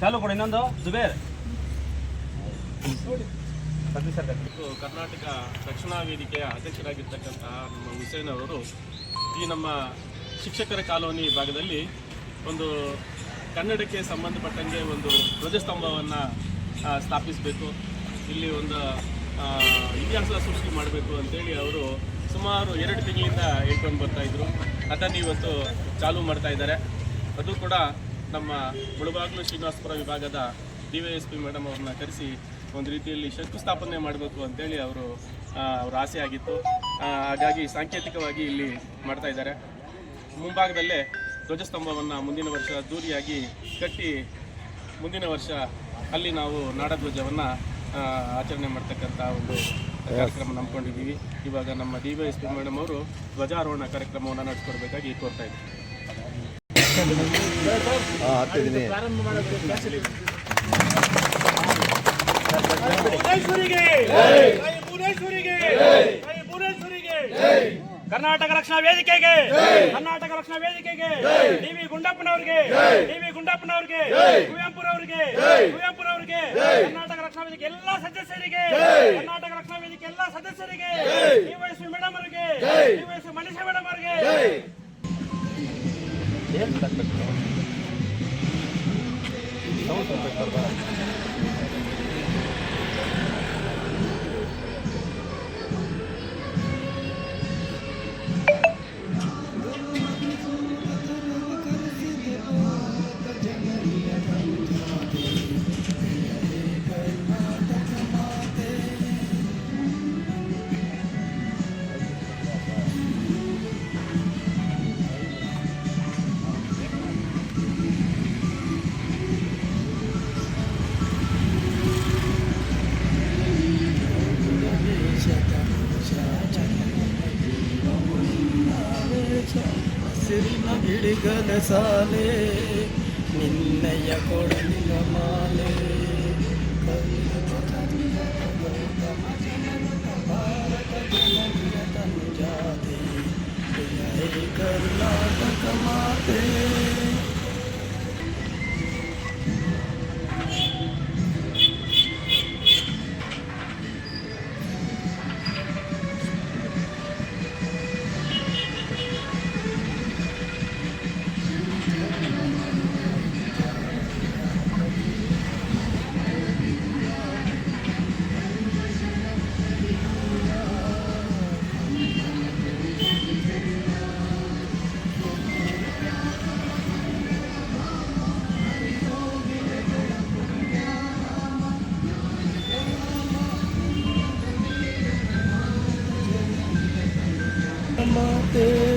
ಚಾಲು ಕೊಡಿ ಇನ್ನೊಂದು. ಜುಬೇರ್ ಕರ್ನಾಟಕ ರಕ್ಷಣಾ ವೇದಿಕೆಯ ಅಧ್ಯಕ್ಷರಾಗಿರ್ತಕ್ಕಂತಹ ನಮ್ಮ ಹುಸೇನ್ ಅವರು ಈ ನಮ್ಮ ಶಿಕ್ಷಕರ ಕಾಲೋನಿ ಭಾಗದಲ್ಲಿ ಒಂದು ಕನ್ನಡಕ್ಕೆ ಸಂಬಂಧಪಟ್ಟಂಗೆ ಒಂದು ಧ್ವಜಸ್ತಂಭವನ್ನು ಸ್ಥಾಪಿಸಬೇಕು. ಇಲ್ಲಿ ಒಂದು ಇತಿಹಾಸ ಸೃಷ್ಟಿ ಮಾಡಬೇಕು ಅಂತೇಳಿ ಅವರು ಸುಮಾರು ಎರಡು ತಿಂಗಳಿಂದ ಹೇಳ್ಕೊಂಡು ಬರ್ತಾ ಇದ್ರು. ಅದನ್ನು ಇವತ್ತು ಚಾಲೂ ಮಾಡ್ತಾ ಇದ್ದಾರೆ. ಅದು ಕೂಡ ನಮ್ಮ ಮುಳಬಾಗ್ಲು ಶ್ರೀನಿವಾಸಪುರ ವಿಭಾಗದ D Y S P madam ಅವ್ರನ್ನ ಕರೆಸಿ ಒಂದು ರೀತಿಯಲ್ಲಿ ಶಂಕುಸ್ಥಾಪನೆ ಮಾಡಬೇಕು ಅಂತೇಳಿ ಅವರು ಅವ್ರ ಆಸೆ ಆಗಿತ್ತು. ಹಾಗಾಗಿ ಸಾಂಕೇತಿಕವಾಗಿ ಇಲ್ಲಿ ಮಾಡ್ತಾ ಇದ್ದಾರೆ. ಮುಂಭಾಗದಲ್ಲೇ ಧ್ವಜಸ್ತಂಭವನ್ನು ಮುಂದಿನ ವರ್ಷ ದೂರಿಯಾಗಿ ಕಟ್ಟಿ ಮುಂದಿನ ವರ್ಷ ಅಲ್ಲಿ ನಾವು ನಾಡಧ್ವಜವನ್ನು ಆಚರಣೆ ಮಾಡ್ತಕ್ಕಂಥ ಒಂದು ಕಾರ್ಯಕ್ರಮ ನಂಬ್ಕೊಂಡಿದ್ದೀವಿ. ಇವಾಗ ನಮ್ಮ D Y S P madam ಅವರು ಧ್ವಜಾರೋಹಣ ಕಾರ್ಯಕ್ರಮವನ್ನು ನಡೆಸ್ಕೊಡ್ಬೇಕಾಗಿ ಕೋರ್ತಾ ಇದ್ದೀವಿ ಕರ್ನಾಟಕ ರಕ್ಷಣಾ ವೇದಿಕೆಗೆ, ಕರ್ನಾಟಕ ರಕ್ಷಣಾ ವೇದಿಕೆಗೆ, ಡಿ ವಿ ಗುಂಡಪ್ಪನವ್ರಿಗೆ, ಡಿ ವಿ ಗುಂಡಪ್ಪನವ್ರಿಗೆ, ಕುವೆಂಪುರವ್ರಿಗೆ ಕುವೆಂಪುರವ್ರಿಗೆ, ಕರ್ನಾಟಕ ರಕ್ಷಣಾ ವೇದಿಕೆ ಎಲ್ಲಾ ಸದಸ್ಯರಿಗೆ, ಕರ್ನಾಟಕ ರಕ್ಷಣಾ ವೇದಿಕೆ ಎಲ್ಲಾ ಸದಸ್ಯರಿಗೆ ಡಿವೈಎಸ್ಪಿ ಮೇಡಮ್ ಅವರಿಗೆ ಡಿವೈಎಸ್ಪಿ ಮನೀಷಾ ಮೇಡಮ್ ಅವರಿಗೆ. ಹಸಿರಿನ ಗಿಳಿಗಲ ಸಾಲೆ ನಿನ್ನಯ ಕೊಡಲಿನ ಮಾಲೆ. Mate.